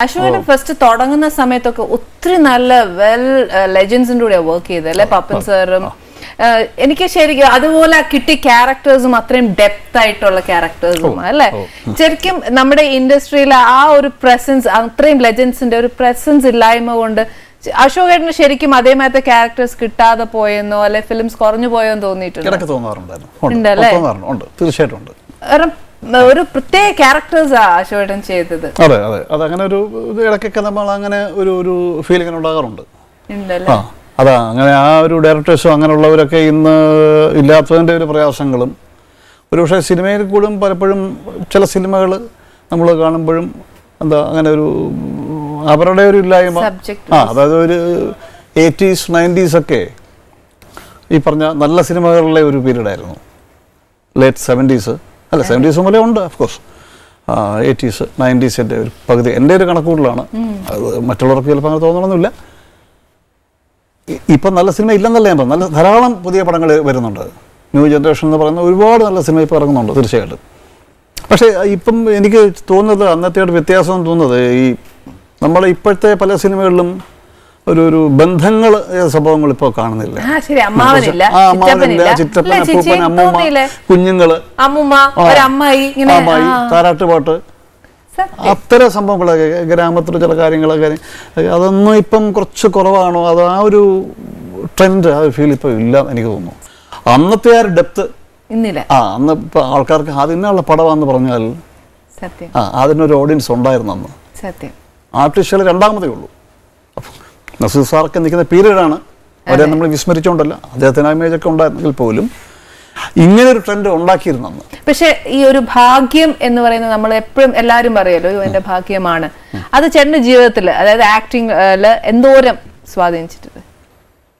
Ashokan first തുടങ്ങുന്ന സമയത്തൊക്കെ ഒത്തിരി നല്ല വെൽ ലെജൻസിന്റെ കൂടെ വർക്ക് ചെയ്തത് അല്ലെ? പപ്പൻ സാറും എനിക്ക് ശരിക്കും അതുപോലെ കിട്ടി ക്യാരക്ടേഴ്സും അത്രയും ഡെപ്ത് ആയിട്ടുള്ള ക്യാരക്ടേഴ്സും അല്ലെ? ശരിക്കും നമ്മുടെ ഇൻഡസ്ട്രിയിലെ ആ ഒരു പ്രസൻസ് അത്രയും ലെജൻസിന്റെ ഒരു പ്രസൻസ് ഇല്ലായ്മ കൊണ്ട് അശോകേട്ടന് ശരിക്കും അതേമാതിരത്തെ ക്യാരക്ടേഴ്സ് കിട്ടാതെ പോയെന്നോ അല്ലെ ഫിലിംസ് കുറഞ്ഞു പോയോ എന്ന് തോന്നിയിട്ടുണ്ട് തീർച്ചയായിട്ടും ഒരു പ്രത്യേക ക്യാരക്ടേഴ്സാ അശോകേട്ടൻ ചെയ്തത്. അതെ അതെ. അത് അങ്ങനെ ഒരു ഇടയ്ക്കൊക്കെ നമ്മൾ അങ്ങനെ ഒരു ഒരു ഫീലിംഗ് ഉണ്ടാകാറുണ്ട്. ആ അതാ അങ്ങനെ ആ ഒരു ഡയറക്ടേഴ്സും അങ്ങനെയുള്ളവരൊക്കെ ഇന്ന് ഇല്ലാത്തതിന്റെ ഒരു പ്രയാസങ്ങളും ഒരുപക്ഷെ സിനിമയിൽ കൂടും പലപ്പോഴും ചില സിനിമകൾ നമ്മൾ കാണുമ്പോഴും എന്താ അങ്ങനെ ഒരു അവരുടെ ഒരു ഇല്ലായ്മ. ആ അതായത് ഒരു എയ്റ്റീസ് നയന്റീസ് ഒക്കെ ഈ പറഞ്ഞ നല്ല സിനിമകളിലെ ഒരു പീരീഡായിരുന്നു ലേറ്റ് സെവന്റീസ് അല്ല സെവന്റീസ് മുതലേ ഉണ്ട് ഓഫ്കോഴ്സ് എയ്റ്റീസ് നയന്റീസിന്റെ ഒരു പകുതി എന്റെ ഒരു കണക്കുകൂടലാണ് അത് മറ്റുള്ളവർക്ക് ചിലപ്പോൾ അങ്ങനെ തോന്നണമെന്നില്ല ഇപ്പം നല്ല സിനിമ ഇല്ലെന്നല്ല ഞാൻ പറഞ്ഞു നല്ല ധാരാളം പുതിയ പടങ്ങൾ വരുന്നുണ്ട്. ന്യൂ ജനറേഷൻ എന്ന് പറയുന്ന ഒരുപാട് നല്ല സിനിമ ഇപ്പോൾ ഇറങ്ങുന്നുണ്ട് തീർച്ചയായിട്ടും. പക്ഷേ ഇപ്പം എനിക്ക് തോന്നുന്നത് അന്നത്തെ വ്യത്യാസം തോന്നുന്നത് ഈ നമ്മളെ ഇപ്പോഴത്തെ പല സിനിമകളിലും ഒരു ഒരു ബന്ധങ്ങൾ സംഭവങ്ങൾ ഇപ്പോൾ കാണുന്നില്ല. അമ്മാവനില്ല. ചിറ്റപ്പൻ അപ്പൂപ്പൻ അമ്മൂമ്മ? കുഞ്ഞുങ്ങൾ. അമ്മുമ്മ അമ്മായി താരാട്ടുപാട്ട്. അത്തരം സംഭവങ്ങളൊക്കെ ഗ്രാമത്തിൽ ചില കാര്യങ്ങളൊക്കെ അതൊന്നും ഇപ്പം കുറച്ച് കുറവാണോ? അത് ആ ഒരു ട്രെൻഡ് ആ ഒരു ഫീൽ ഇപ്പം ഇല്ല എനിക്ക് തോന്നുന്നു. അന്നത്തെ ആ ഒരു ഡെപ്ത് ആ അന്ന് ഇപ്പം ആൾക്കാർക്ക് അതിനുള്ള പടമാന്ന് പറഞ്ഞാൽ ആ അതിനൊരു ഓഡിയൻസ് ഉണ്ടായിരുന്നു അന്ന്. സത്യം. ആർട്ടിസ്റ്റുകൾ രണ്ടാമതേ ഉള്ളൂ. നസീർ സാറൊക്കെ നിൽക്കുന്ന പീരീഡാണ്. അവരെ നമ്മൾ വിസ്മരിച്ചുകൊണ്ടല്ല. അദ്ദേഹത്തിന് ഇമേജ് ഒക്കെ ഉണ്ടായിരുന്നെങ്കിൽ പോലും ഇങ്ങനെ ഒരു ട്രെൻഡ് ഉണ്ടാക്കിയിരുന്നു പക്ഷേ ഈ ഒരു ഭാഗ്യം എന്ന് പറയുന്നത് നമ്മൾ എപ്പോഴും എല്ലാവരും പറയല്ലോ "അയ്യോ, എന്റെ ഭാഗ്യമാണ്. അത് ചേട്ടന്റെ ജീവിതത്തിൽ അതായത് ആക്ടിങ് എന്തോരം സ്വാധീനിച്ചിട്ടുണ്ട്?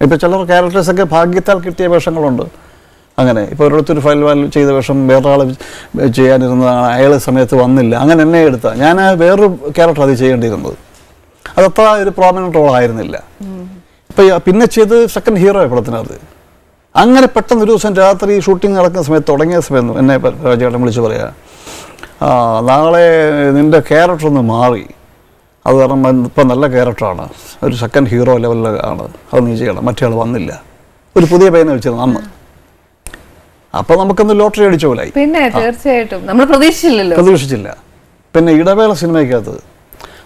ഇപ്പൊ ചില ക്യാരക്ടേഴ്സ് ഒക്കെ ഭാഗ്യത്താൽ കിട്ടിയ വേഷങ്ങളുണ്ട്. അങ്ങനെ ഇപ്പോൾ ഒരിടത്തൊരു ഫയൽ വാൽ ചെയ്ത വേഷം വേറൊരാൾ ചെയ്യാനിരുന്നതാണ് അയാൾ സമയത്ത് വന്നില്ല. അങ്ങനെ എന്നെ എടുത്ത. ഞാൻ വേറൊരു ക്യാരക്ടർ അത് ചെയ്യേണ്ടിയിരുന്നത്. അതത്ര ഒരു പ്രോമിനന്റ് റോൾ ആയിരുന്നില്ല. ഇപ്പൊ പിന്നെ ചെയ്ത് സെക്കൻഡ് ഹീറോ പടത്തിനകത്ത്. അങ്ങനെ പെട്ടെന്ന് ഒരു ദിവസം രാത്രി ഷൂട്ടിംഗ് നടക്കുന്ന സമയത്ത് തുടങ്ങിയ സമയത്ത് എന്നെ ചേട്ടൻ വിളിച്ച് പറയാം. "ആ, നാളെ നിന്റെ ക്യാരക്ടർ ഒന്ന് മാറി. അത് കാരണം ഇപ്പം നല്ല ക്യാരക്ടറാണ് ഒരു സെക്കൻഡ് ഹീറോ ലെവലിലാണ് അത് നീ ചെയ്യണം. മറ്റേ വന്നില്ല. ഒരു പുതിയ പയ്യനെ വെച്ചിരുന്നു അന്ന് അപ്പോൾ നമുക്കൊന്ന് ലോട്ടറി അടിച്ച പോലായി. പിന്നെ തീർച്ചയായിട്ടും. നമ്മൾ പ്രതീക്ഷിച്ചില്ലല്ലോ. പ്രതീക്ഷിച്ചില്ല. പിന്നെ ഇടവേള സിനിമയ്ക്കകത്ത്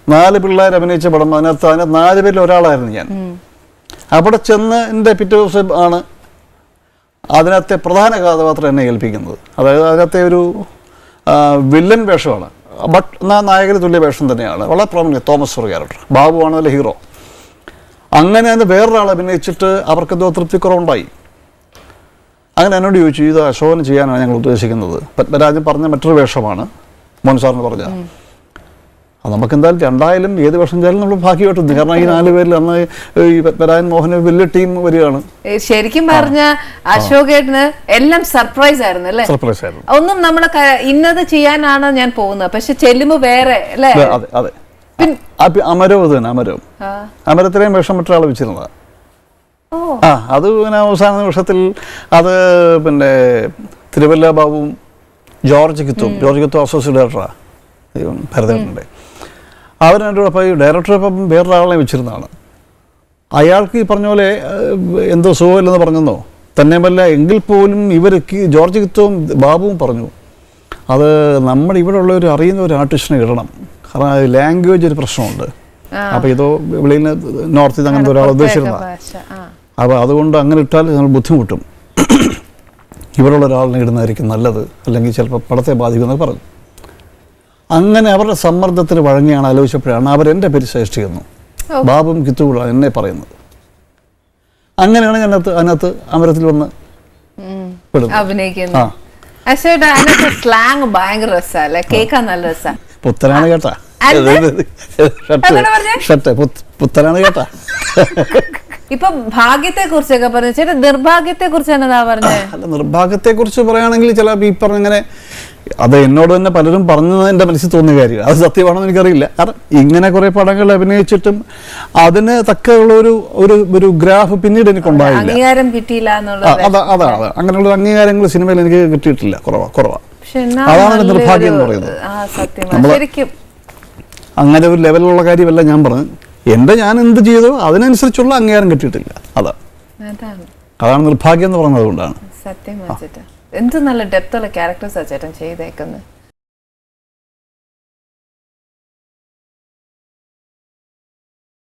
നാല് പിള്ളേർ അഭിനയിച്ച പടം അതിനകത്ത് അതിനകത്ത് നാല് പേരിൽ ഒരാളായിരുന്നു ഞാൻ. അവിടെ ചെന്ന് എന്റെ പിറ്റേ ദിവസം ആണ് അതിനകത്തെ പ്രധാന കഥാപാത്രം എന്നെ ഏൽപ്പിക്കുന്നത്. അതായത് അതിനകത്തെ ഒരു വില്ലൻ വേഷമാണ്. ബട്ട് എന്നാൽ നായകന് തുല്യ വേഷം തന്നെയാണ്. വളരെ പ്രോമിനന്റ് തോമസ് ഒരു ക്യാരക്ടർ ബാബു ആണ് അതിലെ ഹീറോ അങ്ങനെ അത് വേറൊരാൾ അഭിനയിച്ചിട്ട് അവർക്കെന്തോ തൃപ്തിക്കുറവുണ്ടായി. അങ്ങനെ എന്നോട് ചോദിച്ചു ഇത് അശോകൻ ചെയ്യാനാണ് ഞങ്ങൾ ഉദ്ദേശിക്കുന്നത്. പത്മരാജൻ പറഞ്ഞ മറ്റൊരു വേഷമാണ് മോൻ സാറിന് പറഞ്ഞ. അത് നമുക്ക് എന്തായാലും രണ്ടായാലും ഏത് വർഷം ചെയ്യാലും നമ്മൾ ഭാഗ്യമായിട്ട് കാരണം ഈ നാല് പേരിൽ അന്ന് ഈ പത്മരാജൻ ഒരു വലിയ ടീം വരികയാണ്. ശരിക്കും പറഞ്ഞ അശോകേട്ടന് എല്ലാം സർപ്രൈസ് ആയിരുന്നു അല്ലേ? സർപ്രൈസ് ആയിരുന്നു. ഒന്നും നമ്മളെ ഇന്നത് ചെയ്യാനാണ് ഞാൻ പോകുന്നത്. പക്ഷെ ചെല്ലുമ്പോ വേറെ അല്ലേ? അതെ, അതെ അമരവും തന്നെ അമരവും. അമരത്തിലെയും വേഷം മറ്റൊരാൾ വെച്ചിരുന്നത്. ആ അത് പിന്നെ അവസാന നിമിഷത്തിൽ അത് പിന്നെ തിരുവല്ല ബാബുവും ജോർജ് കിത്തും. ജോർജ് കിത്തും അസോസിയേറ്റ് ഡയറക്ടറാണ് ഭരതേട്ടന്റെ കൂടെ ഈ ഡയറക്ടർ ഇപ്പം വേറൊരാളെ വെച്ചിരുന്നതാണ്. അയാൾക്ക് ഈ പറഞ്ഞ പോലെ എന്തോ സുഖമില്ലെന്ന് പറഞ്ഞെന്നോ? തന്നെയുമല്ല എങ്കിൽ പോലും ഇവർ ജോർജ് ഗിത്തവും ബാബുവും പറഞ്ഞു അത് നമ്മുടെ ഇവിടെ ഉള്ളവർ അറിയുന്ന ഒരു ആർട്ടിസ്റ്റിനെ ഇടണം. കാരണം ലാംഗ്വേജ് ഒരു പ്രശ്നമുണ്ട്. അപ്പം അപ്പോൾ ഇതോ വെളിയിൽ നോർത്ത് ഇത് അങ്ങനത്തെ ഒരാൾ ഉദ്ദേശിച്ചിരുന്ന അപ്പോൾ അതുകൊണ്ട് അങ്ങനെ ഇട്ടാൽ നമ്മൾ ബുദ്ധിമുട്ടും. ഇവിടെയുള്ള ഒരാളിനെ ഇടുന്നതായിരിക്കും നല്ലത്. അല്ലെങ്കിൽ ചിലപ്പോൾ പടത്തെ ബാധിക്കുമെന്ന് പറഞ്ഞു. അങ്ങനെ അവരുടെ സമ്മർദ്ദത്തിന് വഴങ്ങിയാണ് ആലോചിച്ചപ്പോഴാണ് അവരെന്റെ പേര് ഓ. ബാബും കിത്തുകൂടാണ് എന്നെ പറയുന്നത്. അങ്ങനെയാണ് ഞാൻ അതിനകത്ത് അതിനകത്ത് അമരത്തിൽ വന്ന് സ്ലാങ് ഭയങ്കര കേൾക്കാൻ നല്ല രസം. പുത്തനാണ് കേട്ടാ. ഷർട്ട്? ഷർട്ട് പുത്തനാണ് കേട്ടാ. ഇപ്പൊ ഭാഗ്യത്തെ കുറിച്ചൊക്കെ പറഞ്ഞു ചേട്ടാ നിർഭാഗ്യത്തെ കുറിച്ച് എന്നതാ പറഞ്ഞത് അല്ല നിർഭാഗ്യത്തെക്കുറിച്ച് പറയുകയാണെങ്കിൽ ചില ഈ പറഞ്ഞങ്ങനെ അത് എന്നോട് തന്നെ പലരും പറഞ്ഞത് എന്റെ മനസ്സിൽ തോന്നിയ കാര്യമാണ് അത് സത്യമാണെന്ന് എനിക്കറിയില്ല. കാരണം ഇങ്ങനെ കുറേ പടങ്ങൾ അഭിനയിച്ചിട്ടും അതിന് തക്കുള്ള ഒരു ഒരു ഒരു ഗ്രാഫ് പിന്നീട് എനിക്കുണ്ടായില്ല അംഗീകാരം കിട്ടിയില്ല അതാ അതാ അതാണ് അങ്ങനെയുള്ള അംഗീകാരങ്ങൾ സിനിമയിൽ എനിക്ക് കിട്ടിയിട്ടില്ല. കുറവാ കുറവാ. അതാണ് നിർഭാഗ്യം എന്ന് പറയുന്നത്. അങ്ങനെ ഒരു ലെവലിലുള്ള കാര്യമല്ല ഞാൻ പറഞ്ഞു എന്റെ ഞാൻ എന്ത് ചെയ്തു? അതിനനുസരിച്ചുള്ള അംഗീകാരം കിട്ടിയിട്ടില്ല. അതാ. അതാണ്. നിർഭാഗ്യം എന്ന് പറഞ്ഞത് അതുകൊണ്ടാണ് സത്യം എന്ത് നല്ല ഡെപ്ത് ഉള്ള ക്യാരക്ടേഴ്സാ ചേട്ടൻ ചെയ്തേക്കുന്നത്